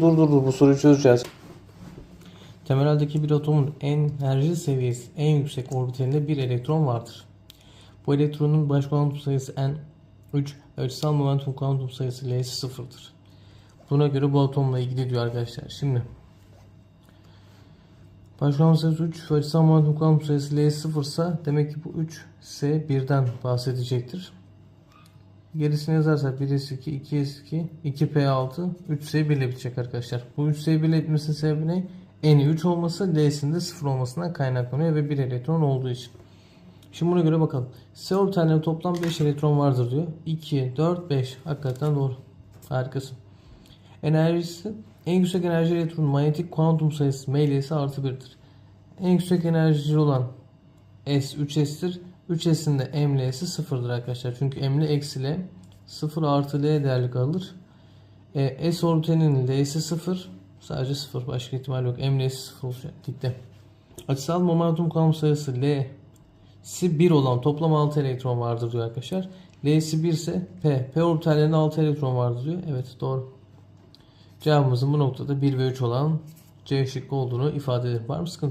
dur dur dur bu soruyu çözeceğiz. Temeldeki bir atomun enerji seviyesi en yüksek orbitalinde bir elektron vardır. Bu elektronun baş kuantum sayısı n 3 ve açısal momentum kuantum sayısı l'si sıfırdır. Buna göre bu atomla ilgili diyor arkadaşlar. Şimdi baş kuantum sayısı 3 ve açısal momentum kuantum sayısı l'si sıfırsa demek ki bu 3 s 1'den bahsedecektir. Gerisini yazarsak 1s2, 2s2, 2p6, 3s1 ile bitecek arkadaşlar. Bu 3s1 ile sebebi ne? N'i 3 olması, L'sinde 0 olmasından kaynaklanıyor ve 1 elektron olduğu için. Şimdi buna göre bakalım. S orbitallerinde toplam 5 elektron vardır diyor. 2, 4, 5. Hakikaten doğru. Harikasın. Enerjisi en yüksek enerji elektronun manyetik kuantum sayısı ML'si artı 1'dir. En yüksek enerji olan S 3S'tir. 3S'in de ML'si 0'dır arkadaşlar. Çünkü ML eksi L 0 artı L değerli kalır. E, S orbitalinin L'si 0 sadece 0 başka ihtimal yok. ML'si 0 olacak. Açısal momentum kuantum sayısı L'si 1 olan toplam 6 elektron vardır diyor arkadaşlar. L'si 1 ise P. P orbitallerinde 6 elektron vardır diyor. Evet doğru. Cevabımızın bu noktada 1 ve 3 olan C şıkkı olduğunu ifade eder. Var mı sıkıntı?